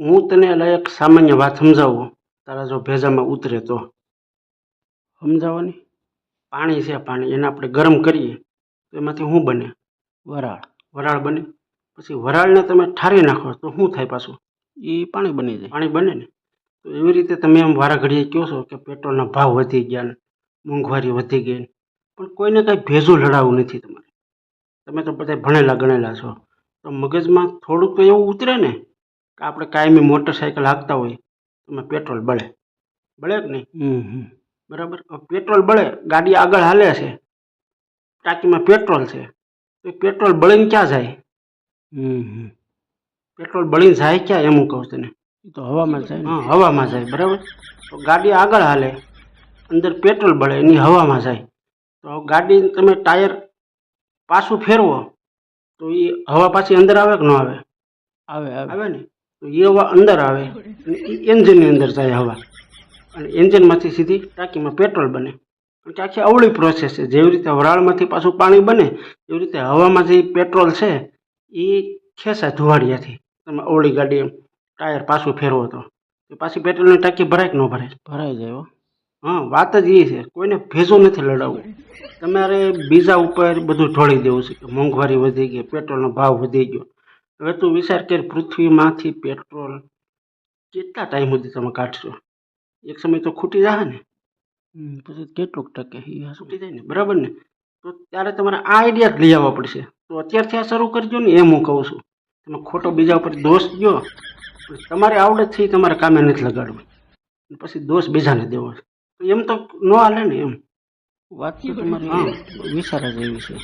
હું તને એટલે એક સામાન્ય વાત સમજાવું? તારા જો ભેજામાં ઉતરે તો. સમજાવવાની? પાણી છે પાણી એને આપણે ગરમ કરીએ તો એમાંથી શું બને? વરાળ. વરાળ બને? પછી વરાળને તમે ઠારી નાખો તો શું થાય પાછું? એ પાણી બની જાય. પાણી બને ને? તો એવી રીતે તમે એમ વારા ઘડીએ કહો છો કે પેટ્રોલના ભાવ વધી ગયા ને મોંઘવારી વધી ગઈ પણ કોઈને કાંઈ ભેજું લડાવવું નથી તમારે. તમે તો બધા ભણેલા ગણેલા છો. તો મગજમાં થોડુંક તો એવું ઉતરે ને? આપણે કાયમી મોટરસાઇકલ હાંકતા હોય તો એમાં પેટ્રોલ બળે. બળે કે નહીં? બરાબર? પેટ્રોલ બળે ગાડી આગળ હાલે છે ટાંકીમાં પેટ્રોલ છે તો એ પેટ્રોલ બળીને ક્યાં જાય? પેટ્રોલ બળીને જાય ક્યાં એમ હું કહું તને. તો હવામાં જાય હા હવામાં જાય બરાબર? તો ગાડી આગળ હાલે અંદર પેટ્રોલ બળે એની હવામાં જાય. તો ગાડી તમે ટાયર પાછું ફેરવો તો એ હવા પાછી અંદર આવે કે ન આવે આવે. આવે ને? તો એ હવા અંદર આવે. અને એ એન્જિનની અંદર જાય હવા. અને એન્જિનમાંથી સીધી ટાંકીમાં પેટ્રોલ બને. કારણ કે આખી અવળી પ્રોસેસ છે. જેવી રીતે વરાળમાંથી પાછું પાણી બને એવી રીતે હવામાંથી પેટ્રોલ છે એ ખેંચાય ધુવાડિયાથી. તમે અવળી ગાડી એમ ટાયર પાછું ફેરવો તો. તો પાછી પેટ્રોલની ટાંકી ભરાય કે ન ભરાય? ભરાઈ જાય હા. વાત જ એ છે. કોઈને ભેજો નથી લડાવવું. તમારે બીજા ઉપર બધું ઢોળી દેવું છે કે મોંઘવારી વધી ગઈ પેટ્રોલનો ભાવ વધી ગયો. હવે તું વિચાર કર પૃથ્વીમાંથી પેટ્રોલ કેટલા ટાઈમ સુધી તમે કાઢશો? એક સમય તો ખૂટી જશે ને. પછી કેટલુંક ટકે ખૂટી જાય ને બરાબર ને? તો ત્યારે તમારે આ આઈડિયા જ લઈ આવવા પડશે. તો અત્યારથી આ શરૂ કરજો ને એમ હું કહું છું. તમે ખોટો બીજા ઉપર દોષ દો તમારી આવડતથી તમારે કામે નથી લગાડવું. પછી દોષ બીજાને દેવો એમ તો ન હાલે ને એમ. વાત તમારી વિચાર જ એવી છે.